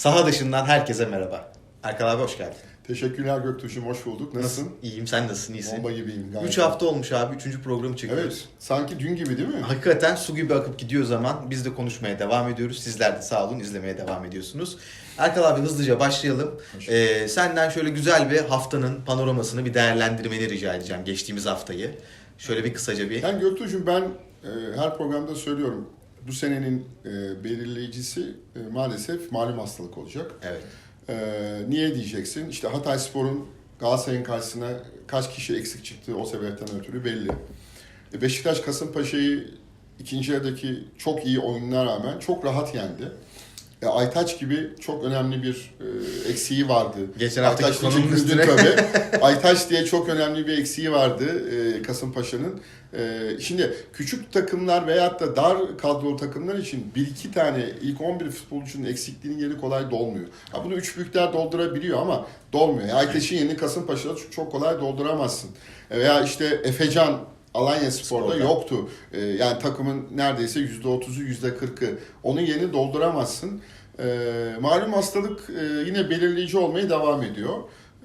Saha dışından herkese merhaba. Erkan abi hoş geldin. Teşekkürler Göktuğ'cum, hoş bulduk. Nasılsın? İyiyim sen nasılsın iyisin? Bomba gibiyim gayet. 3 hafta olmuş abi 3. programı çekiyoruz. Evet, sanki dün gibi değil mi? Hakikaten su gibi akıp gidiyor zaman biz de konuşmaya devam ediyoruz. Sizler de sağ olun izlemeye devam ediyorsunuz. Erkan abi hızlıca başlayalım. Ee, senden şöyle güzel bir haftanın panoramasını bir değerlendirmeni rica edeceğim geçtiğimiz haftayı. Şöyle bir kısaca bir. Yani Göktuğ'cum ben e, her programda söylüyorum. Bu senenin e, belirleyicisi e, maalesef malum hastalık olacak. Evet. E, niye diyeceksin? İşte Hatay Spor'un Galatasaray'ın karşısına kaç kişi eksik çıktığı o sebepten ötürü belli. E, Beşiktaş Kasımpaşa'yı ikinci yarıdaki çok iyi oyununa rağmen çok rahat yendi. E, Aytaç gibi çok önemli bir e, eksiği vardı. Geçen için konunun üstüne. tabii. Aytaç diye çok önemli bir eksiği vardı e, Kasımpaşa'nın. E, şimdi küçük takımlar veyahut da dar kadrolu takımlar için bir iki tane ilk 11 futbolcunun eksikliğinin yeri kolay dolmuyor. Ha, bunu üç büyükler doldurabiliyor ama dolmuyor. Aytaç'ın yerini Kasımpaşa'da çok kolay dolduramazsın. E, veya işte Efecan Alanya Spor'da Spor'da. yoktu. E, yani takımın neredeyse %30'u %40'ı. Onun yerini dolduramazsın. E, malum hastalık e, yine belirleyici olmaya devam ediyor.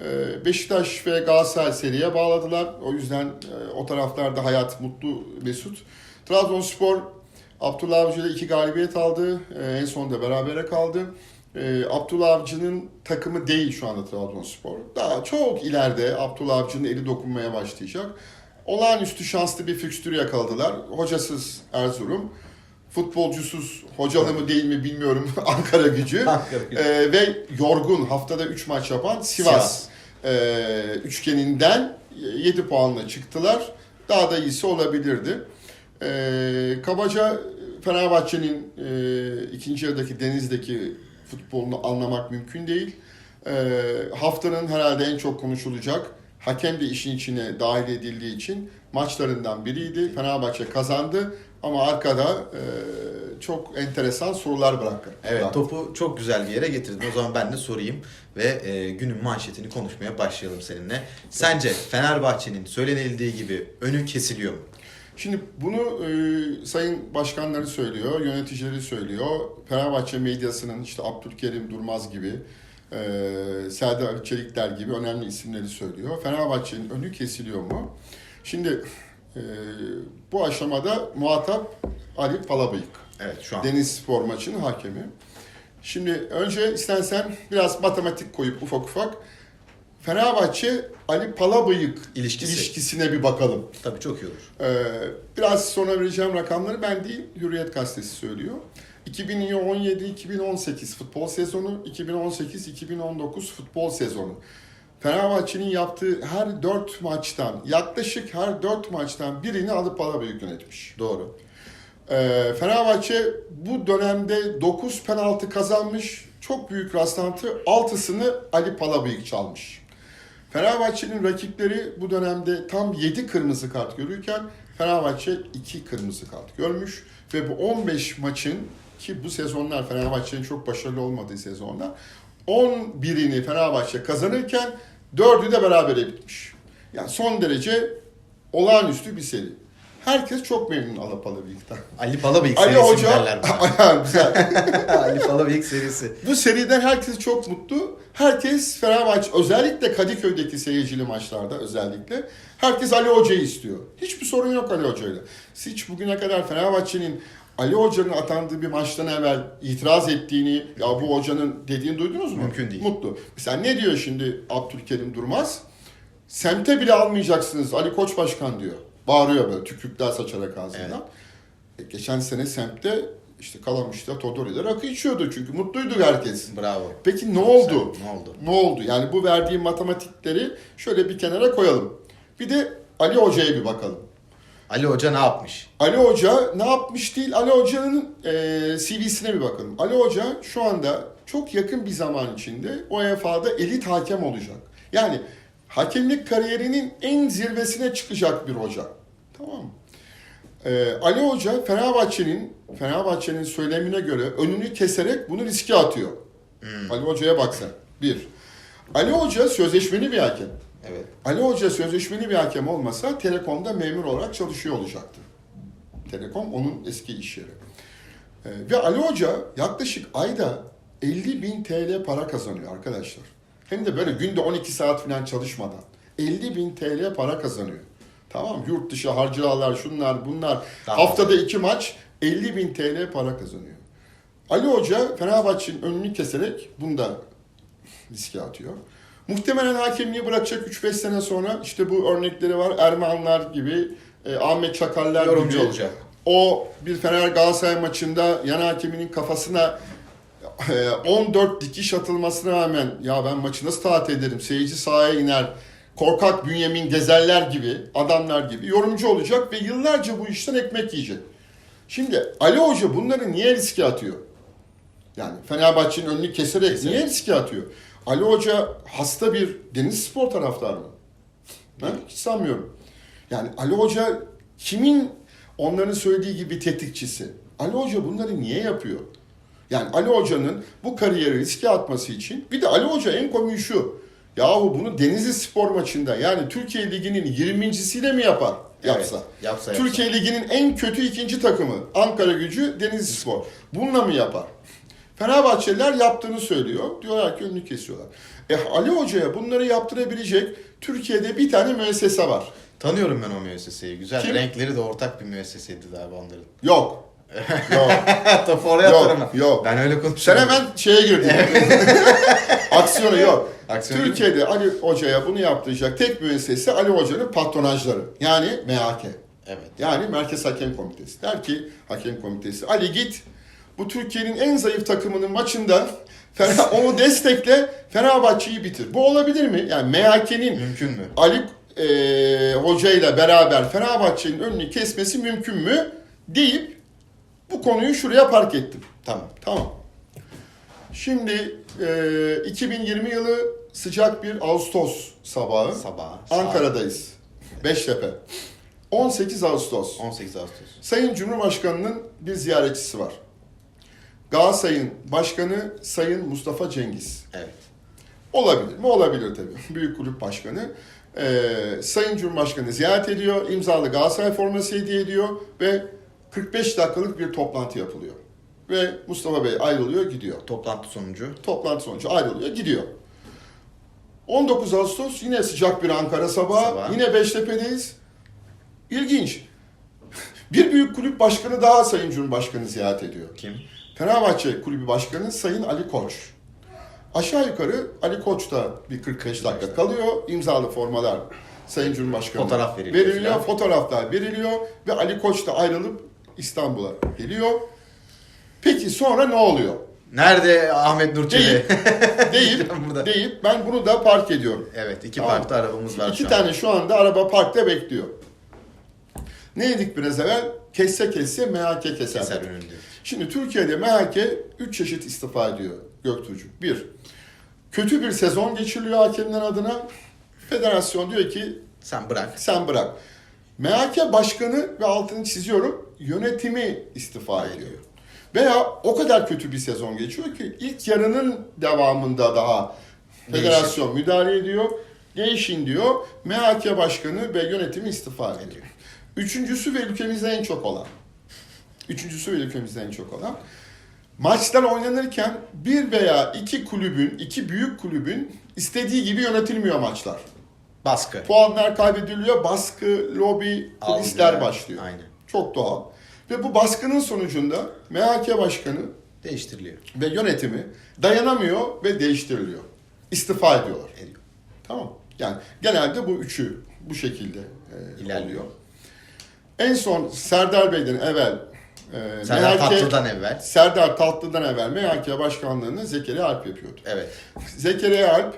E, Beşiktaş ve Galatasaray seriye bağladılar. O yüzden e, o taraflarda hayat mutlu, mesut. Trabzonspor Abdullah Avcı ile iki galibiyet aldı. E, en sonunda berabere kaldı. E, Abdullah Avcı'nın takımı değil şu anda Trabzonspor. Daha çok ileride Abdullah Avcı'nın eli dokunmaya başlayacak. Olağanüstü şanslı bir fikstür yakaladılar. Hocasız Erzurum. Futbolcusuz, hocalı mı değil mi bilmiyorum Ankara gücü. Ankara gücü. Ee, ve yorgun haftada 3 maç yapan Sivas, Ee, üçgeninden 7 puanla çıktılar. Daha da iyisi olabilirdi. Ee, kabaca Fenerbahçe'nin e, ikinci yarıdaki Deniz'deki futbolunu anlamak mümkün değil. Ee, haftanın herhalde en çok konuşulacak hakem de işin içine dahil edildiği için maçlarından biriydi. Fenerbahçe kazandı ama arkada e, çok enteresan sorular bıraktı. Evet Bıraktı. topu çok güzel bir yere getirdin. O zaman ben de sorayım ve e, günün manşetini konuşmaya başlayalım seninle. Sence Fenerbahçe'nin söylenildiği gibi önü kesiliyor mu? Şimdi bunu e, sayın başkanları söylüyor, yöneticileri söylüyor. Fenerbahçe medyasının işte Abdülkerim Durmaz gibi, e, Serdar Çelikler gibi önemli isimleri söylüyor. Fenerbahçe'nin önü kesiliyor mu? Şimdi e, bu aşamada muhatap Ali Palabıyık. Evet şu an. Deniz Spor maçının hakemi. Şimdi önce istersen biraz matematik koyup ufak ufak Fenerbahçe Ali Palabıyık İlişkisi. ilişkisine bir bakalım. Tabii çok iyi olur. Ee, biraz sonra vereceğim rakamları ben değil, Hürriyet Gazetesi söylüyor. 2017-2018 futbol sezonu, 2018-2019 futbol sezonu. Fenerbahçe'nin yaptığı her 4 maçtan, yaklaşık her 4 maçtan birini alıp Palabıyık yönetmiş. Doğru. Ee, Fenerbahçe bu dönemde 9 penaltı kazanmış. Çok büyük rastlantı. 6'sını Ali Palabıyık çalmış. Fenerbahçe'nin rakipleri bu dönemde tam 7 kırmızı kart görürken Fenerbahçe 2 kırmızı kart görmüş. Ve bu 15 maçın ki bu sezonlar Fenerbahçe'nin çok başarılı olmadığı sezonlar 11'ini Fenerbahçe kazanırken 4'ü de berabere bitmiş. Yani son derece olağanüstü bir seri. Herkes çok memnun. Ali Palabıyık Ali serisi Hoca, derler. Ali Palabıyık serisi. Bu seriden herkes çok mutlu. Herkes Fenerbahçe, özellikle Kadıköy'deki seyircili maçlarda özellikle herkes Ali Hoca'yı istiyor. Hiçbir sorun yok Ali Hoca'yla. Hiç bugüne kadar Fenerbahçe'nin Ali Hoca'nın atandığı bir maçtan evvel itiraz ettiğini, ya bu hocanın dediğini duydunuz mu? Mümkün değil. Mutlu. Mesela ne diyor şimdi Abdülkerim Durmaz? Semte bile almayacaksınız Ali Koç Başkan diyor. Bağırıyor böyle tükürükler saçarak ağzından. E, geçen sene semtte işte Kalamış'ta Todori'de rakı içiyordu çünkü mutluydu herkes. Bravo. Peki ne oldu? Ne oldu? Ne oldu? Yani bu verdiğim matematikleri şöyle bir kenara koyalım. Bir de Ali Hoca'ya bir bakalım. Ali Hoca ne yapmış? Ali Hoca ne yapmış değil, Ali Hoca'nın e, CV'sine bir bakalım. Ali Hoca şu anda çok yakın bir zaman içinde UEFA'da elit hakem olacak. Yani hakemlik kariyerinin en zirvesine çıkacak bir hoca. Tamam mı? E, Ali Hoca Fenerbahçe'nin Fenerbahçe'nin söylemine göre önünü keserek bunu riske atıyor. Ali Hoca'ya bak sen. Bir. Ali Hoca sözleşmeli bir hakem. Evet. Ali Hoca sözleşmeli bir hakem olmasa Telekom'da memur olarak çalışıyor olacaktı. Telekom onun eski iş yeri. Ee, ve Ali Hoca yaklaşık ayda 50 bin TL para kazanıyor arkadaşlar. Hem de böyle günde 12 saat falan çalışmadan. 50 bin TL para kazanıyor. Tamam yurt dışı harcamalar şunlar bunlar. Tamam. Haftada iki maç 50 bin TL para kazanıyor. Ali Hoca Fenerbahçe'nin önünü keserek bunu da riske atıyor. Muhtemelen hakemliği bırakacak 3-5 sene sonra işte bu örnekleri var. Ermanlar gibi, e, Ahmet Çakallar Yorumcu gibi. olacak. O bir Fener Galatasaray maçında yan hakeminin kafasına e, 14 dikiş atılmasına rağmen ya ben maçı nasıl tatil ederim? Seyirci sahaya iner. Korkak Bünyamin Gezerler gibi, adamlar gibi yorumcu olacak ve yıllarca bu işten ekmek yiyecek. Şimdi Ali Hoca bunları niye riske atıyor? Yani Fenerbahçe'nin önünü keserek, Keserek. niye riske atıyor? Ali Hoca hasta bir deniz spor taraftarı mı? Ben hiç sanmıyorum. Yani Ali Hoca kimin onların söylediği gibi tetikçisi? Ali Hoca bunları niye yapıyor? Yani Ali Hoca'nın bu kariyeri riske atması için bir de Ali Hoca en komiği şu. Yahu bunu Denizli Spor maçında yani Türkiye Ligi'nin 20.siyle mi yapar? Yapsa. Evet, yapsa, yapsa. Türkiye Ligi'nin en kötü ikinci takımı Ankara Gücü Denizli Spor. Bununla mı yapar? Fenerbahçeliler yaptığını söylüyor. Diyorlar ki önünü kesiyorlar. E Ali Hoca'ya bunları yaptırabilecek Türkiye'de bir tane müessese var. Tanıyorum ben o müesseseyi. Güzel. Kim? Renkleri de ortak bir müesseseydi abi onların. Yok. Yok. Topu oraya Yok, atarım. yok. Ben öyle Sen konuşuyorum. hemen şeye girdin. Aksiyonu yok. Aksiyonu Türkiye'de Ali Hoca'ya bunu yaptıracak tek müessese Ali Hoca'nın patronajları. Yani MHK. Evet. Yani Merkez Hakem Komitesi. Der ki Hakem Komitesi Ali git bu Türkiye'nin en zayıf takımının maçında onu destekle Fenerbahçe'yi bitir. Bu olabilir mi? Yani MHK'nin Mümkün mü? Ali e, Hoca ile beraber Fenerbahçe'nin önünü kesmesi mümkün mü? Deyip bu konuyu şuraya park ettim. Tamam. Tamam. Şimdi e, 2020 yılı sıcak bir Ağustos sabahı. Sabah. Ankara'dayız. Beştepe. 18 Ağustos. 18 Ağustos. Sayın Cumhurbaşkanı'nın bir ziyaretçisi var. Galatasaray'ın başkanı Sayın Mustafa Cengiz. Evet. Olabilir mi? Olabilir tabii. Büyük kulüp başkanı. Ee, Sayın Cumhurbaşkanı ziyaret ediyor. imzalı Galatasaray forması hediye ediyor ve 45 dakikalık bir toplantı yapılıyor. Ve Mustafa Bey ayrılıyor gidiyor. Toplantı sonucu. Toplantı sonucu ayrılıyor gidiyor. 19 Ağustos yine sıcak bir Ankara sabahı. Sabah. Yine Beştepe'deyiz. İlginç. Bir büyük kulüp başkanı daha Sayın Cumhurbaşkanı ziyaret ediyor. Kim? Fenerbahçe Kulübü Başkanı Sayın Ali Koç. Aşağı yukarı Ali Koç da bir 45 dakika kalıyor. İmzalı formalar Sayın Cumhurbaşkanı Fotoğraf veriliyor veriliyor. Fotoğraflar veriliyor ve Ali Koç da ayrılıp İstanbul'a geliyor. Peki sonra ne oluyor? Nerede Ahmet Nurçevi? Deyip, deyip, Burada. deyip ben bunu da park ediyorum. evet. iki Tamam. parkta arabamız var İki şu tane an. şu anda araba parkta bekliyor. Ne dedik biraz evvel? Kesse kesse MHK keser. Keser önünde. Şimdi Türkiye'de MHK 3 çeşit istifa ediyor Göktuğ'cum. Bir, kötü bir sezon geçiriliyor hakemler adına. Federasyon diyor ki Sen bırak. sen bırak. MHK başkanı ve altını çiziyorum yönetimi istifa ediyor. Veya o kadar kötü bir sezon geçiyor ki ilk yarının devamında daha federasyon müdahale ediyor. Değişin diyor. MHK başkanı ve yönetimi istifa ediyor. Üçüncüsü ve ülkemizde en çok olan. Üçüncüsü ve ülkemizde en çok olan. Maçlar oynanırken bir veya iki kulübün, iki büyük kulübün istediği gibi yönetilmiyor maçlar. Baskı. Puanlar kaybediliyor, baskı, lobi, kulisler Algı. başlıyor. Aynen. Çok doğal. Ve bu baskının sonucunda MHK başkanı Değiştiriliyor. ve yönetimi dayanamıyor ve değiştiriliyor. İstifa ediyorlar. Ediyor. Tamam. Yani genelde bu üçü bu şekilde e, İlerliyor. oluyor. En son Serdar Bey'den evvel e, Serdar MHK Tatlı'dan evvel. Serdar Tatlı'dan evvel MHK başkanlığını Zekeriya Alp yapıyordu. Evet. Zekeriya Alp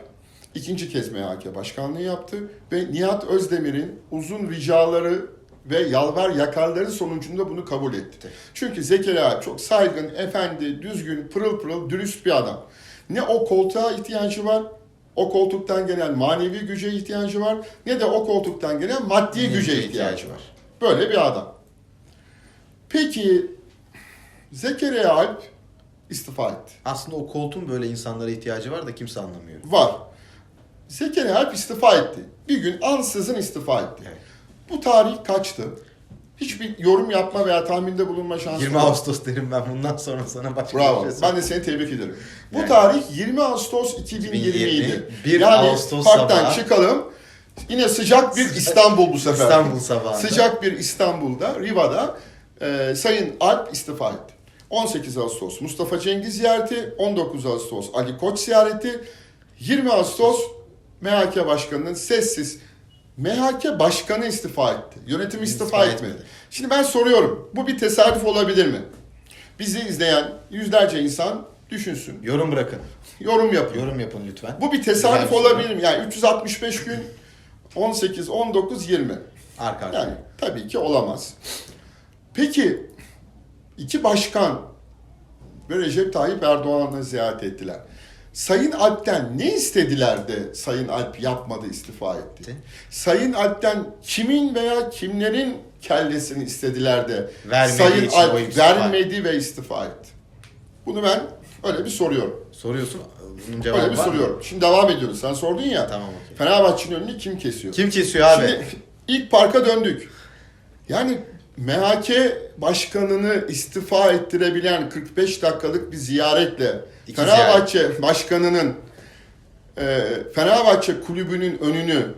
ikinci kez MHK başkanlığı yaptı ve Nihat Özdemir'in uzun ricaları ve yalvar yakarları sonucunda bunu kabul etti. Çünkü Zekeriya Alp çok saygın, efendi, düzgün, pırıl pırıl, dürüst bir adam. Ne o koltuğa ihtiyacı var, o koltuktan gelen manevi güce ihtiyacı var, ne de o koltuktan gelen maddi güce ihtiyacı var. Böyle bir adam. Peki Zekeriya Alp istifa etti. Aslında o koltuğun böyle insanlara ihtiyacı var da kimse anlamıyor. Var. Zekeriya Alp istifa etti. Bir gün ansızın istifa etti. Evet. Bu tarih kaçtı? Hiçbir yorum yapma veya tahminde bulunma şansı 20 yok. Ağustos derim ben bundan sonra sana başka Bravo. bir şey Ben de seni tebrik ederim. Bu Yani- tarih 20 Ağustos 2020 2020, idi. 1 yani Ağustos parktan sabahı. çıkalım. Yine sıcak bir İstanbul bu sefer. İstanbul sabahında. Sıcak bir İstanbul'da, Riva'da e, Sayın Alp istifa etti. 18 Ağustos Mustafa Cengiz ziyareti, 19 Ağustos Ali Koç ziyareti, 20 Ağustos MHK Başkanı'nın sessiz MHK Başkanı istifa etti. Yönetim istifa, etmedi. etmedi. Şimdi ben soruyorum. Bu bir tesadüf olabilir mi? Bizi izleyen yüzlerce insan düşünsün. Yorum bırakın. Yorum yapın. Yorum yapın lütfen. Bu bir tesadüf Güzel olabilir mi? Yani 365 gün 18, 19, 20. Arka arkaya. Yani tabii ki olamaz. Peki iki başkan ve Recep Tayyip Erdoğan'ı ziyaret ettiler. Sayın Alp'ten ne istediler de Sayın Alp yapmadı istifa etti? Sayın Alp'ten kimin veya kimlerin kellesini istediler de Vermediği Sayın Alp vermedi ve istifa etti? Bunu ben öyle bir soruyorum. Soruyorsun. Bunun cevabı Öyle bir var mı? soruyorum. Şimdi devam ediyoruz. Sen sordun ya. Tamam okey. Fenerbahçe'nin önünü kim kesiyor? Kim kesiyor abi? Şimdi ilk parka döndük. Yani MHK başkanını istifa ettirebilen 45 dakikalık bir ziyaretle İki Fenerbahçe başkanının e, Fenerbahçe kulübünün önünü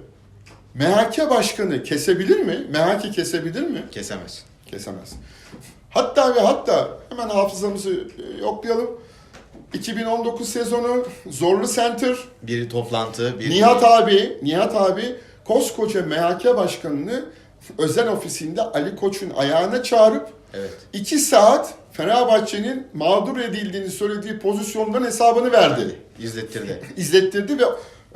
MHK başkanı kesebilir mi? MHK kesebilir mi? Kesemez. Kesemez. Hatta ve hatta hemen hafızamızı e, yoklayalım. 2019 sezonu Zorlu Center Bir toplantı, bir Nihat abi, Nihat abi koskoca MHK başkanını özel ofisinde Ali Koç'un ayağına çağırıp Evet. iki saat Fenerbahçe'nin mağdur edildiğini söylediği pozisyonların hesabını verdi. İzlettirdi. İzlettirdi ve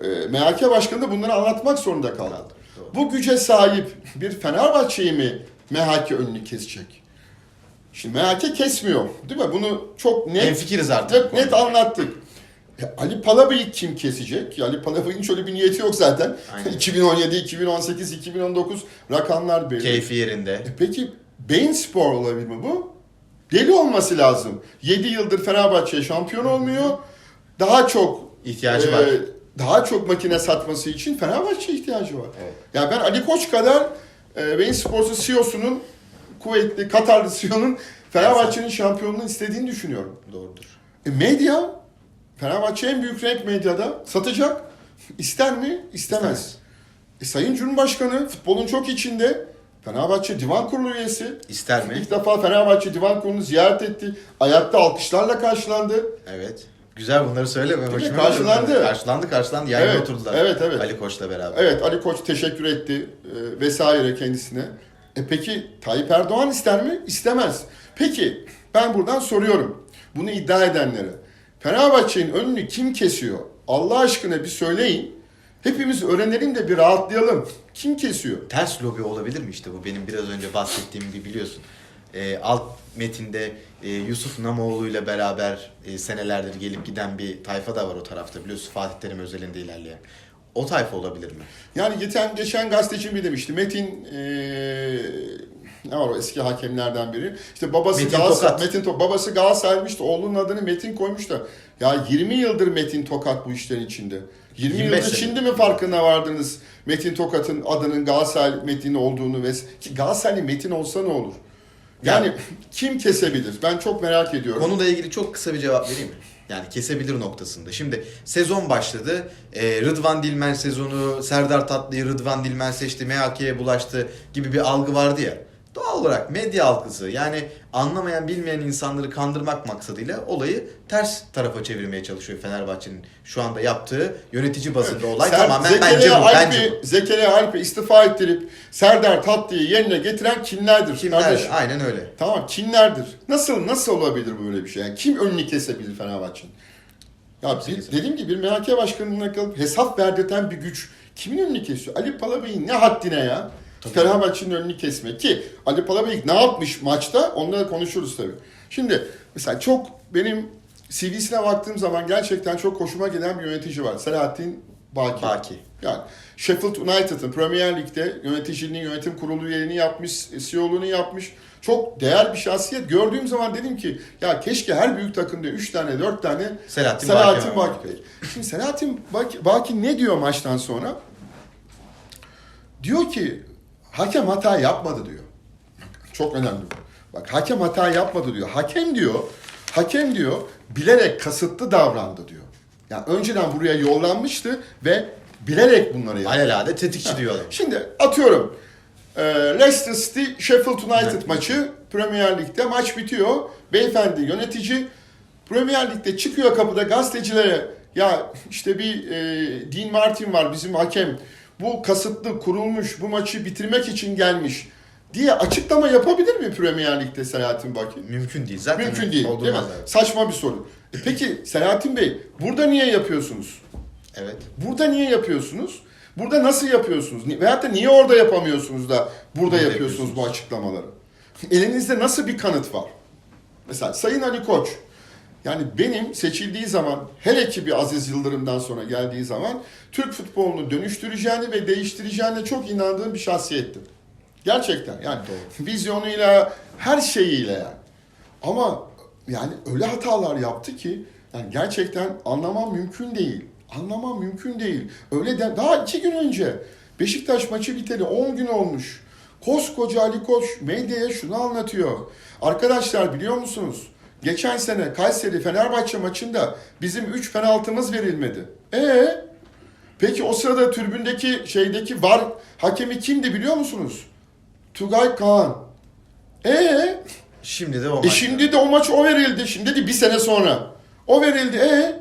e, MHK başkanı da bunları anlatmak zorunda kaldı. Doğru. Bu güce sahip bir Fenerbahçe'yi mi MHK önünü kesecek? Şimdi MHK kesmiyor değil mi? Bunu çok net artık. Net anlattık. E, Ali Palabıyık kim kesecek? Ali Palabıyık'ın şöyle bir niyeti yok zaten. Aynen. 2017, 2018, 2019 rakamlar belli. Keyfi yerinde. E peki Beyin Spor olabilir mi bu? Deli olması lazım. 7 yıldır Fenerbahçe şampiyon olmuyor. Daha çok İhtiyacı e, var. Daha çok makine satması için Fenerbahçe ihtiyacı var. Evet. Ya ben Ali Koç kadar e, Beyin Spor'un CEO'sunun kuvvetli Katarlı CEO'nun Fenerbahçe'nin şampiyonluğunu istediğini düşünüyorum. Doğrudur. E, medya, Fenerbahçe en büyük renk medyada satacak. İster mi? İstemez. İstemez. E, Sayın Cumhurbaşkanı futbolun çok içinde. Fenerbahçe Divan Kurulu üyesi. İster mi? İlk defa Fenerbahçe Divan Kurulu'nu ziyaret etti. Ayakta alkışlarla karşılandı. Evet. Güzel bunları söyleme. Hoşuma Karşılandı. Karşılandı, karşılandı. Yan Evet, oturdular. evet, evet. Ali Koç'la beraber. Evet Ali Koç teşekkür etti e, vesaire kendisine. E peki Tayyip Erdoğan ister mi? İstemez. Peki ben buradan soruyorum. Bunu iddia edenlere. Fenerbahçe'nin önünü kim kesiyor? Allah aşkına bir söyleyin. Hepimiz öğrenelim de bir rahatlayalım. Kim kesiyor? Ters lobi olabilir mi işte bu benim biraz önce bahsettiğim bir biliyorsun. Ee, alt metinde e, Yusuf Namoğlu ile beraber e, senelerdir gelip giden bir tayfa da var o tarafta biliyorsun Fatih Terim özelinde ilerleyen. O tayfa olabilir mi? Yani geçen geçen gazeteci bir demişti. Metin eee ne var o eski hakemlerden biri. İşte babası Metin Galatasaray, Tokat. Metin Tokat. Babası Galatasaraylıymış da oğlunun adını Metin koymuş da. Ya 20 yıldır Metin Tokat bu işlerin içinde. 20 25 yıldır sene. şimdi mi farkına vardınız Metin Tokat'ın adının Galatasaray Metin olduğunu ve ki Galatasaraylı Metin olsa ne olur? Yani Yani- kim kesebilir? Ben çok merak ediyorum. Konuyla ilgili çok kısa bir cevap vereyim mi? Yani kesebilir noktasında. Şimdi sezon başladı. Ee, Rıdvan Dilmen sezonu, Serdar Tatlı'yı Rıdvan Dilmen seçti, MHK'ye bulaştı gibi bir algı vardı ya. Doğal olarak medya algısı yani anlamayan bilmeyen insanları kandırmak maksadıyla olayı ters tarafa çevirmeye çalışıyor Fenerbahçe'nin şu anda yaptığı yönetici bazında olay Ser- tamamen Zekeriya bence bu. Alp'i, Bence bu. Zekeriya Alp'i istifa ettirip Serdar Tatlı'yı yerine getiren kimlerdir? Kimler? kardeşim? Aynen öyle. Tamam kimlerdir? Nasıl nasıl olabilir böyle bir şey? Yani kim önünü kesebilir Fenerbahçe'nin? Ya bir, dediğim gibi bir MHK başkanına kalıp hesap verdirten bir güç kimin önünü kesiyor? Ali Palabey'in ne haddine ya? Tabii. Fenerbahçe'nin önünü kesmek ki Ali Palabey ne yapmış maçta onları konuşuruz tabii. Şimdi mesela çok benim CV'sine baktığım zaman gerçekten çok hoşuma giden bir yönetici var. Selahattin Baki. Baki. Yani Sheffield United'ın Premier Lig'de yöneticiliğini, yönetim kurulu üyeliğini yapmış, CEO'luğunu yapmış. Çok değer bir şahsiyet. Gördüğüm zaman dedim ki ya keşke her büyük takımda 3 tane 4 tane Selahattin, Selahattin Baki. Baki. Şimdi Selahattin Baki, Baki ne diyor maçtan sonra? Diyor ki hakem hata yapmadı diyor. Çok önemli bu. Bak hakem hata yapmadı diyor. Hakem diyor, hakem diyor bilerek kasıtlı davrandı diyor. Yani önceden buraya yollanmıştı ve bilerek bunları yaptı. Alelade tetikçi diyor adam. Şimdi atıyorum. e, Leicester City Sheffield United maçı Premier Lig'de maç bitiyor. Beyefendi yönetici Premier Lig'de çıkıyor kapıda gazetecilere ya işte bir e, Dean Martin var bizim hakem. Bu kasıtlı kurulmuş bu maçı bitirmek için gelmiş diye açıklama yapabilir mi Premier Lig'de Selahattin Baki? Mümkün değil. Zaten Mümkün değil. değil mi? Evet. Saçma bir soru. E peki Selahattin Bey burada niye yapıyorsunuz? Evet. Burada niye yapıyorsunuz? Burada nasıl yapıyorsunuz? Veyahut da niye orada yapamıyorsunuz da burada Burada yapıyorsunuz bu açıklamaları? Elinizde nasıl bir kanıt var? Mesela Sayın Ali Koç, yani benim seçildiği zaman, hele ki bir Aziz Yıldırım'dan sonra geldiği zaman Türk futbolunu dönüştüreceğini ve değiştireceğine çok inandığım bir şahsiyetti. Gerçekten yani vizyonuyla, her şeyiyle yani. Ama yani öyle hatalar yaptı ki yani gerçekten anlamam mümkün değil. Anlamam mümkün değil. Öyle de daha iki gün önce Beşiktaş maçı biteli 10 gün olmuş. Koskoca Ali Koç medyaya şunu anlatıyor. Arkadaşlar biliyor musunuz? Geçen sene Kayseri Fenerbahçe maçında bizim 3 penaltımız verilmedi. E Peki o sırada tribündeki şeydeki var hakemi kimdi biliyor musunuz? Tugay Kaan. E Şimdi de o e maç. şimdi de o maç o verildi. Şimdi de bir sene sonra. O verildi. E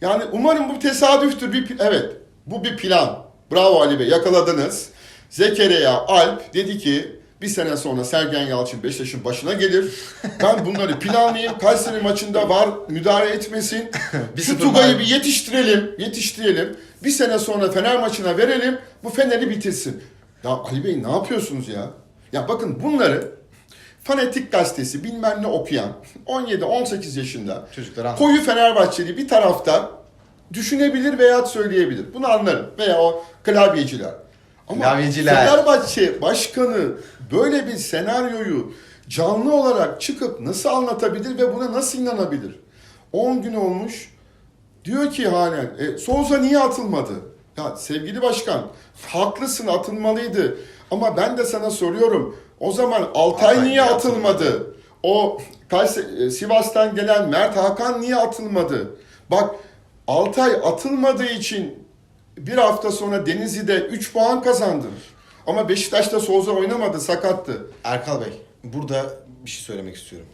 yani umarım bu tesadüftür. Bir, evet bu bir plan. Bravo Ali Bey yakaladınız. Zekeriya Alp dedi ki bir sene sonra Sergen Yalçın Beşiktaş'ın başına gelir. Ben bunları planlayayım. Kayseri maçında var müdahale etmesin. Bir Şu Tugay'ı bir yetiştirelim. Yetiştirelim. Bir sene sonra Fener maçına verelim. Bu Fener'i bitirsin. Ya Ali Bey ne yapıyorsunuz ya? Ya bakın bunları Fanatik gazetesi bilmem ne okuyan 17-18 yaşında Çocuklar koyu Fenerbahçeli bir tarafta düşünebilir veya söyleyebilir. Bunu anlarım. Veya o klavyeciler. Ama Klavyeciler. Fenerbahçe başkanı böyle bir senaryoyu canlı olarak çıkıp nasıl anlatabilir ve buna nasıl inanabilir? 10 gün olmuş diyor ki halen e, Souza niye atılmadı? Ya sevgili başkan haklısın atılmalıydı. Ama ben de sana soruyorum. O zaman Altay, Altay niye atılmadı? O e, Sivas'tan gelen Mert Hakan niye atılmadı? Bak Altay atılmadığı için bir hafta sonra Denizli'de 3 puan kazandı. Ama Beşiktaş'ta Souza oynamadı, sakattı. Erkal Bey, burada bir şey söylemek istiyorum.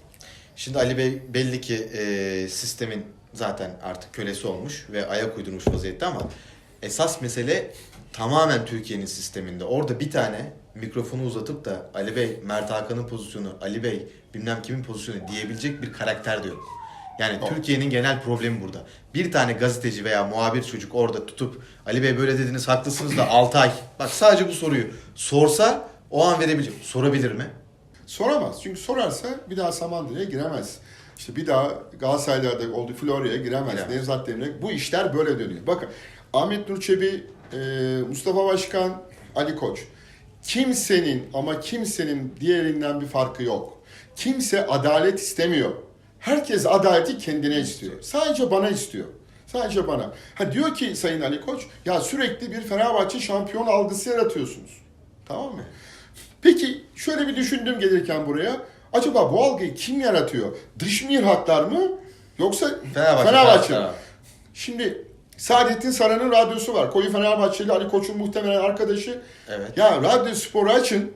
Şimdi Ali Bey belli ki e, sistemin zaten artık kölesi olmuş ve ayak uydurmuş vaziyette ama esas mesele tamamen Türkiye'nin sisteminde. Orada bir tane mikrofonu uzatıp da Ali Bey, Mert Hakan'ın pozisyonu, Ali Bey bilmem kimin pozisyonu diyebilecek bir karakter de yok. Yani Doğru. Türkiye'nin genel problemi burada. Bir tane gazeteci veya muhabir çocuk orada tutup Ali Bey böyle dediniz haklısınız da 6 ay. Bak sadece bu soruyu sorsa o an verebilir. Sorabilir mi? Soramaz. Çünkü sorarsa bir daha Samandıra'ya giremez. İşte bir daha Galatasaray'da oldu Florya'ya giremez. Giremez. Nevzat Demirel. Bu işler böyle dönüyor. Bakın Ahmet Nur Çebi, e, Mustafa Başkan, Ali Koç. Kimsenin ama kimsenin diğerinden bir farkı yok. Kimse adalet istemiyor. Herkes adaleti kendine istiyor. Sadece bana istiyor. Sadece bana. Ha diyor ki Sayın Ali Koç, ya sürekli bir Fenerbahçe şampiyon algısı yaratıyorsunuz. Tamam mı? Peki şöyle bir düşündüm gelirken buraya. Acaba bu algıyı kim yaratıyor? Dış mihraklar mı? Yoksa Fenerbahçe. Fenerbahçe. taraftarı. Şimdi Saadettin Saran'ın radyosu var. Koyu Fenerbahçeli Ali Koç'un muhtemelen arkadaşı. Evet. Ya radyo sporu açın.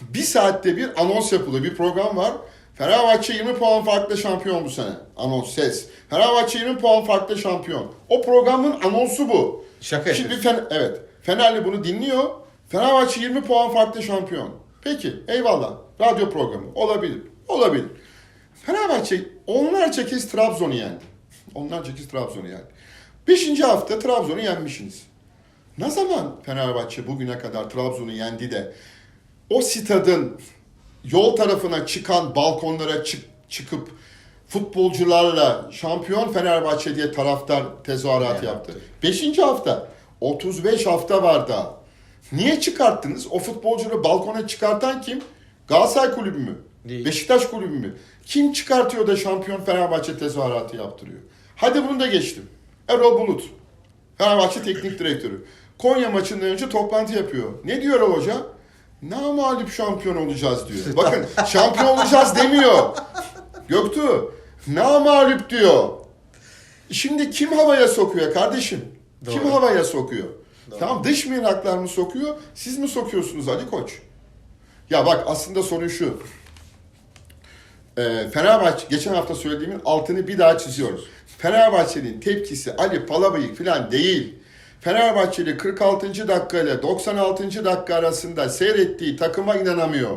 Bir saatte bir anons yapılıyor. Bir program var. Fenerbahçe 20 puan farklı şampiyon bu sene. Anons ses. Fenerbahçe 20 puan farklı şampiyon. O programın anonsu bu. Şaka Şimdi yapıyorsun. Fen- evet. Fenerli bunu dinliyor. Fenerbahçe 20 puan farklı şampiyon. Peki eyvallah. Radyo programı. Olabilir. Olabilir. Fenerbahçe onlarca kez Trabzon'u yendi. Onlarca kez Trabzon'u yendi. Beşinci hafta Trabzon'u yenmişsiniz. Ne zaman Fenerbahçe bugüne kadar Trabzon'u yendi de o stadın yol tarafına çıkan balkonlara çık, çıkıp futbolcularla şampiyon Fenerbahçe diye taraftar tezahürat yaptı. yaptı? Beşinci hafta. 35 hafta var daha. Niye çıkarttınız? O futbolcuları balkona çıkartan kim? Galatasaray kulübü mü? Değil. Beşiktaş kulübü mü? Kim çıkartıyor da şampiyon Fenerbahçe tezahüratı yaptırıyor? Hadi bunu da geçtim. Erol Bulut. Fenerbahçe teknik direktörü. Konya maçından önce toplantı yapıyor. Ne diyor Erol Hoca? Namalip şampiyon olacağız diyor. Bakın şampiyon olacağız demiyor. Göktuğ namalip diyor. Şimdi kim havaya sokuyor kardeşim? Kim Doğru. havaya sokuyor? Doğru. Tamam dış mihraklar mı sokuyor? Siz mi sokuyorsunuz Ali Koç? Ya bak aslında sorun şu. Ee, Fenerbahçe geçen hafta söylediğimin altını bir daha çiziyoruz. Fenerbahçe'nin tepkisi Ali Palabıyık falan değil. Fenerbahçeli 46. dakika ile 96. dakika arasında seyrettiği takıma inanamıyor.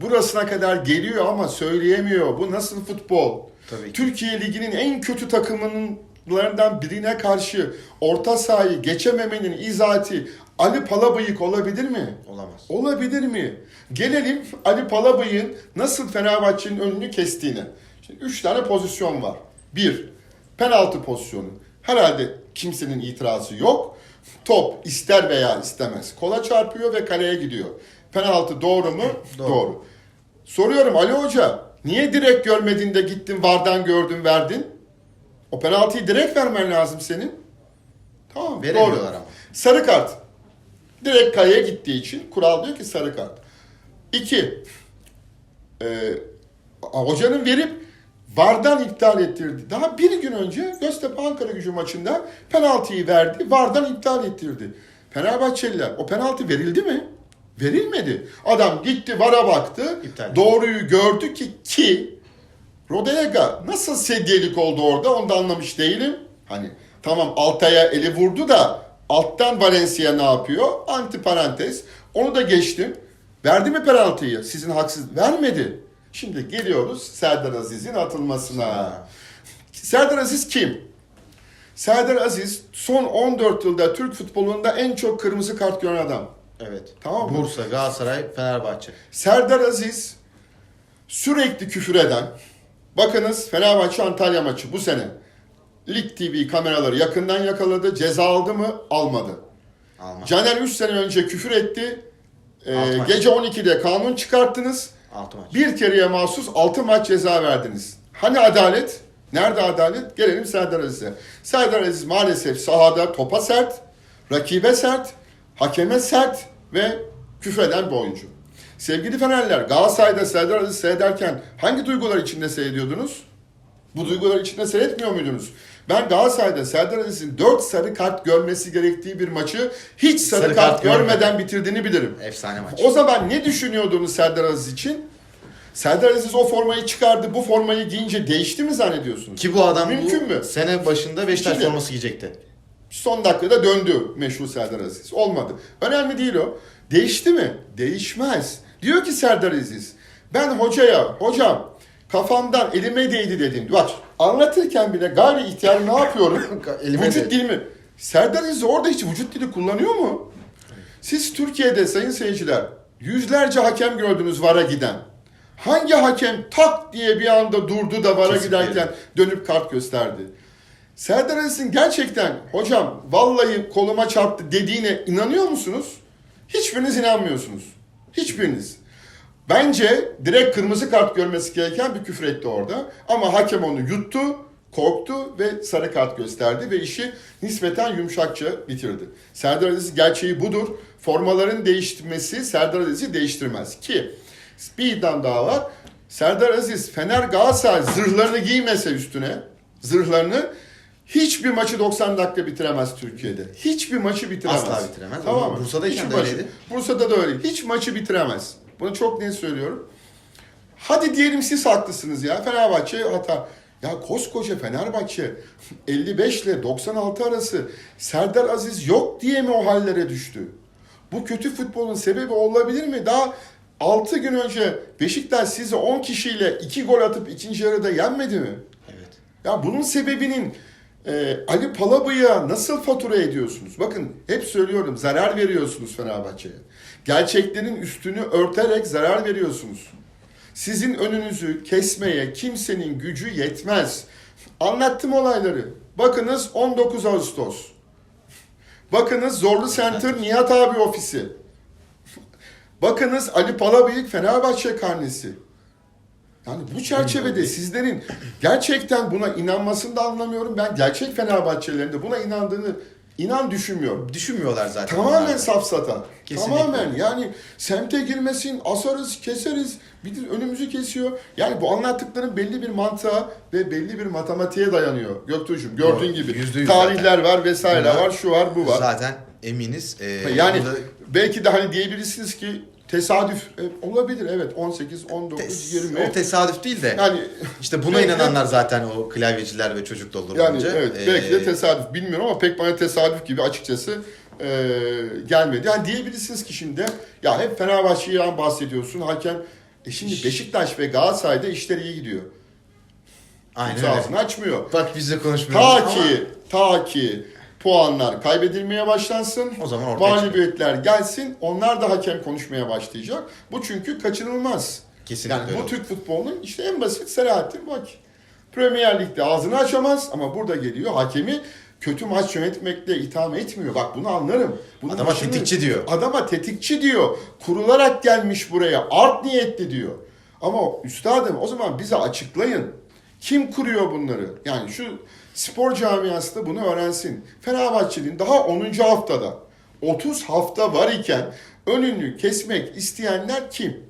Burasına kadar geliyor ama söyleyemiyor. Bu nasıl futbol? Tabii ki. Türkiye Ligi'nin en kötü takımlarından birine karşı orta sahayı geçememenin izahati Ali Palabıyık olabilir mi? Olamaz. Olabilir mi? Gelelim Ali Palabıyık'ın nasıl Fenerbahçe'nin önünü kestiğine. Şimdi üç tane pozisyon var. Bir, penaltı pozisyonu. Herhalde kimsenin itirazı yok. Top ister veya istemez. Kola çarpıyor ve kaleye gidiyor. Penaltı doğru mu? Doğru. doğru. Soruyorum Ali Hoca, niye direkt görmedin de gittin vardan gördün verdin? O penaltıyı direkt vermen lazım senin. Tamam, doğru. ama. Sarı kart. Direkt kayaya gittiği için kural diyor ki sarı kart. İki, e, hocanın verip VAR'dan iptal ettirdi. Daha bir gün önce Göztepe Ankara gücü maçında penaltıyı verdi. VAR'dan iptal ettirdi. Fenerbahçeliler o penaltı verildi mi? Verilmedi. Adam gitti VAR'a baktı. İptal. Doğruyu gördü ki ki Rodega nasıl sedyelik oldu orada onu da anlamış değilim. Hani tamam Altay'a eli vurdu da alttan Valencia ne yapıyor? Anti parantez. Onu da geçtim. Verdi mi penaltıyı? Sizin haksız vermedi. Şimdi geliyoruz Serdar Aziz'in atılmasına. Serdar Aziz kim? Serdar Aziz son 14 yılda Türk futbolunda en çok kırmızı kart gören adam. Evet. Tamam mı? Bursa, Galatasaray, Fenerbahçe. Serdar Aziz sürekli küfür eden, bakınız Fenerbahçe Antalya maçı bu sene Lig TV kameraları yakından yakaladı. Ceza aldı mı? Almadı. Alman. Caner 3 sene önce küfür etti. Ee, gece 12'de kanun çıkarttınız. Altı maç. Bir kereye mahsus 6 maç ceza verdiniz. Hani adalet? Nerede adalet? Gelelim Serdar Aziz'e. Serdar Aziz maalesef sahada topa sert, rakibe sert, hakeme sert ve küfreden bir oyuncu. Sevgili Fenerler, Galatasaray'da Serdar Aziz seyrederken hangi duygular içinde seyrediyordunuz? Bu duygular içinde seyretmiyor muydunuz? Ben Galatasaray'da Serdar Aziz'in 4 sarı kart görmesi gerektiği bir maçı hiç sarı, Sarı kart, kart görmeden görmeden. bitirdiğini bilirim. Efsane maç. O zaman ne düşünüyordunuz Serdar Aziz için? Serdar Aziz o formayı çıkardı, bu formayı giyince değişti mi zannediyorsunuz? Ki bu adam Mümkün bu mü? sene başında Beşiktaş Şimdi- forması giyecekti. Son dakikada döndü meşhur Serdar Aziz. Olmadı. Önemli değil o. Değişti mi? Değişmez. Diyor ki Serdar Aziz, ben hocaya, hocam kafamdan elime değdi dedim. Bak anlatırken bile gayri ihtiyar ne yapıyorum? Elime vücut dilimi. Serdar Aziz orada hiç vücut dili kullanıyor mu? Siz Türkiye'de sayın seyirciler yüzlerce hakem gördünüz VAR'a giden. Hangi hakem tak diye bir anda durdu da VAR'a giderken dönüp kart gösterdi? Serdar Aziz'in gerçekten hocam vallahi koluma çarptı dediğine inanıyor musunuz? Hiçbiriniz inanmıyorsunuz. Hiçbiriniz. Bence direkt kırmızı kart görmesi gereken bir küfür etti orada. Ama hakem onu yuttu, korktu ve sarı kart gösterdi ve işi nispeten yumuşakça bitirdi. Serdar Aziz gerçeği budur. Formaların değiştirmesi Serdar Aziz'i değiştirmez. Ki bir iddiam daha var. Serdar Aziz Fener Galatasaray zırhlarını giymese üstüne, zırhlarını hiçbir maçı 90 dakika bitiremez Türkiye'de. Hiçbir maçı bitiremez. Asla bitiremez. Tamam mı? Hiçbir de maçı- öyleydi. Bursa'da da öyle. Hiç maçı bitiremez. Bunu çok net söylüyorum. Hadi diyelim siz haklısınız ya. Fenerbahçe hata. Ya koskoca Fenerbahçe 55 ile 96 arası Serdar Aziz yok diye mi o hallere düştü? Bu kötü futbolun sebebi olabilir mi? Daha 6 gün önce Beşiktaş sizi 10 kişiyle 2 gol atıp ikinci yarıda yenmedi mi? Evet. Ya bunun sebebinin e, Ali Palabıyık'a nasıl fatura ediyorsunuz? Bakın hep söylüyorum zarar veriyorsunuz Fenerbahçe'ye. Gerçeklerin üstünü örterek zarar veriyorsunuz. Sizin önünüzü kesmeye kimsenin gücü yetmez. Anlattım olayları. Bakınız 19 Ağustos. Bakınız Zorlu Center Nihat abi ofisi. Bakınız Ali Palabıyık Fenerbahçe karnesi. Yani bu çerçevede sizlerin gerçekten buna inanmasını da anlamıyorum. Ben gerçek Fenerbahçelilerin de buna inandığını İnan düşünmüyor. Düşünmüyorlar zaten. Tamamen da. safsata. Kesinlikle. Tamamen yani semte girmesin, asarız, keseriz. Bir de önümüzü kesiyor. Yani bu anlattıkların belli bir mantığa ve belli bir matematiğe dayanıyor. Göktuğ'cum gördüğün Doğru. gibi. Yüzde yüz Tarihler var vesaire Bunlar- var, şu var, bu var. Zaten eminiz. Ee, Yani burada belki de hani diyebilirsiniz ki tesadüf E, olabilir evet 18, 19, tes- 20. o tesadüf değil de yani işte buna belki inananlar zaten o klavyeciler ve çocuk doldurmacı. Yani evet belki de Ee, tesadüf bilmiyorum ama pek bana tesadüf gibi açıkçası e, gelmedi. Yani diyebilirsiniz ki şimdi ya hep Fenerbahçe'den bahsediyorsun hakem e şimdi Beşiktaş ve Galatasaray'da işler iyi gidiyor. Aynen Kimse öyle. ağzını açmıyor. Bak biz de konuşmuyoruz Ta ama ki ta ki puanlar kaybedilmeye başlansın. o zaman ortaya. Mağlubiyetler gelsin. Onlar da hakem konuşmaya başlayacak. Bu çünkü kaçınılmaz. Kesinlikle Yani bu. Türk futbolunun işte en basit Selahattin bak. Premier Lig'de ağzını açamaz ama burada geliyor hakemi kötü maç yönetmekle itham etmiyor. Bak bunu anlarım. Bunun Adama başını- tetikçi diyor. Adama tetikçi diyor. Kurularak gelmiş buraya. Art niyetli diyor. Ama üstadım o zaman bize açıklayın. Kim kuruyor bunları? Yani şu spor camiası da bunu öğrensin. Fenerbahçe'nin daha 10. haftada 30 hafta var iken önünü kesmek isteyenler kim?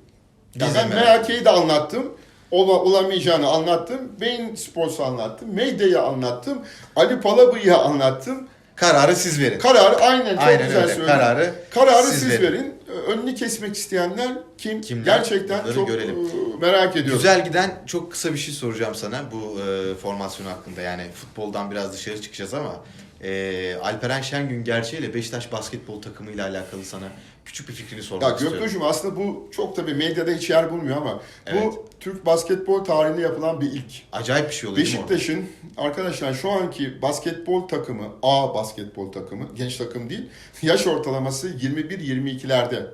Ya ben MHK'yi de anlattım. Ola, olamayacağını anlattım. Beyin Sports'u anlattım. Medya'yı anlattım. Ali Palabıyık'ı anlattım. Kararı siz verin. Kararı aynen çok Aynen güzel öyle. söyledin. Kararı Kararı siz siz, verin. verin. Önünü kesmek isteyenler kim? Kimler? Gerçekten Bunları çok görelim. e, merak ediyorum. Güzel giden çok kısa bir şey soracağım sana bu e, formasyon hakkında. Yani futboldan biraz dışarı çıkacağız ama e, Alperen Şengün gerçeğiyle Beşiktaş basketbol takımıyla alakalı sana küçük bir fikrini sormak Ya istiyorum. Göktuğ'cum aslında bu çok tabii medyada hiç yer bulmuyor ama Evet. bu Türk basketbol tarihinde yapılan bir ilk. Acayip bir şey oluyor? Beşiktaş'ın arkadaşlar şu anki basketbol takımı, A basketbol takımı, genç takım değil, yaş ortalaması 21-22'lerde.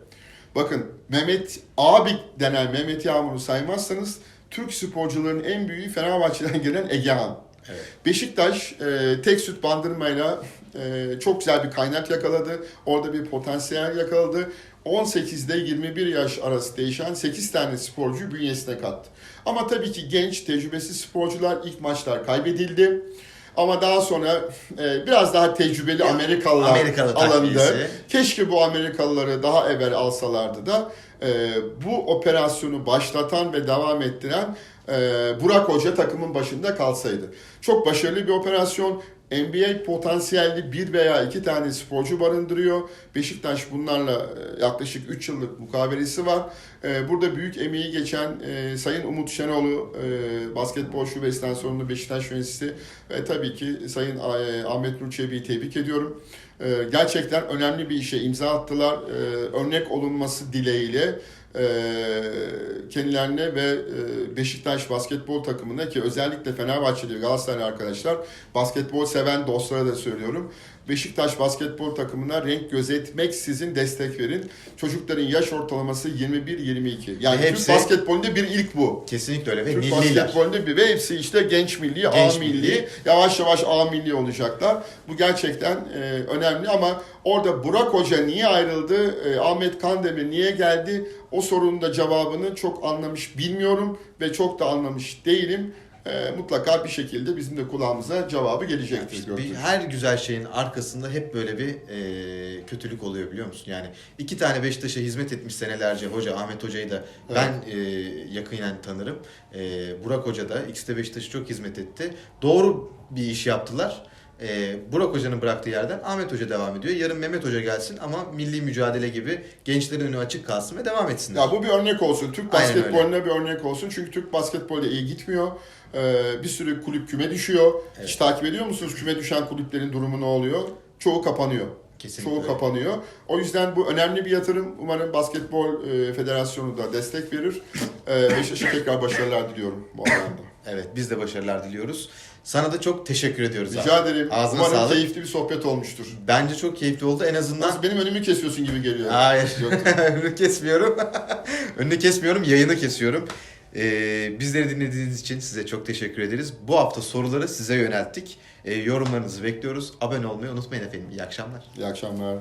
Bakın Mehmet Abik denen Mehmet Yağmur'u saymazsanız Türk sporcuların en büyüğü Fenerbahçe'den gelen Egehan. Evet. Beşiktaş e, tek süt bandırmayla e, çok güzel bir kaynak yakaladı. Orada bir potansiyel yakaladı. 18'de 21 yaş arası değişen 8 tane sporcu bünyesine kattı. Ama tabii ki genç, tecrübesiz sporcular ilk maçlar kaybedildi. Ama daha sonra e, biraz daha tecrübeli Ya, Amerikalılar Amerikalı alındı. Keşke bu Amerikalıları daha evvel alsalardı da e, bu operasyonu başlatan ve devam ettiren e, Burak Hoca takımın başında kalsaydı. Çok başarılı bir operasyon. NBA potansiyelli bir veya iki tane sporcu barındırıyor. Beşiktaş bunlarla e, yaklaşık 3 yıllık mukabelesi var. E, Burada büyük emeği geçen e, Sayın Umut Şenoğlu, basketbol şubesinden sorumlu Beşiktaş yöneticisi ve tabii ki Sayın Ahmet Nur Çebi'yi tebrik ediyorum. E, Gerçekten önemli bir işe imza attılar. E, Örnek olunması dileğiyle kendilerine ve e, Beşiktaş basketbol takımına ki özellikle Fenerbahçeli Galatasaraylı arkadaşlar basketbol seven dostlara da söylüyorum. Beşiktaş basketbol takımına renk gözetmeksizin destek verin. Çocukların yaş ortalaması 21-22. Yani hepsi- Türk basketbolunda bir ilk bu. Kesinlikle öyle ve Türk milliler. basketbolunda bir ve hepsi işte genç milli, Genç A milli, milli. yavaş yavaş A milli olacaklar. Bu gerçekten e, önemli ama orada Burak Hoca niye ayrıldı, e, Ahmet Kandemir niye geldi o sorunun da cevabını çok anlamış bilmiyorum ve çok da anlamış değilim. E, mutlaka bir şekilde bizim de kulağımıza cevabı gelecektir. İşte Göktuğ. bir, her güzel şeyin arkasında hep böyle bir e, kötülük oluyor biliyor musun? Yani iki tane Beşiktaş'a hizmet etmiş senelerce hoca Ahmet Hoca'yı da ben e, yakinen tanırım. E, Burak Hoca da ikisi de Beşiktaş'a çok hizmet etti. Doğru bir iş yaptılar. E, Burak Hoca'nın bıraktığı yerden Ahmet Hoca devam ediyor. Yarın Mehmet Hoca gelsin ama milli mücadele gibi gençlerin önü açık kalsın ve devam etsinler. Ya bu bir örnek olsun. Türk Aynen öyle. basketboluna bir örnek olsun. Çünkü Türk basketbolu iyi gitmiyor. Ee, bir sürü kulüp küme düşüyor. Hiç Evet. takip ediyor musunuz küme düşen kulüplerin durumu ne oluyor? Çoğu kapanıyor. Kesinlikle Çoğu kapanıyor. O yüzden bu önemli bir yatırım. Umarım Basketbol e, Federasyonu da destek verir. E, Beşiktaş'a tekrar başarılar diliyorum bu alanda. Evet biz de başarılar diliyoruz. Sana da çok teşekkür ediyoruz. Rica abi. ederim. Ağzına Umarım sağlık. keyifli bir sohbet olmuştur. Bence çok keyifli oldu. En azından Nasıl benim önümü kesiyorsun gibi geliyor. Hayır. Yok. Önünü kesmiyorum. Önünü kesmiyorum, yayını kesiyorum. Ee, bizleri dinlediğiniz için size çok teşekkür ederiz. Bu hafta soruları size yönelttik. Ee, yorumlarınızı bekliyoruz. Abone olmayı unutmayın efendim. İyi akşamlar. İyi akşamlar.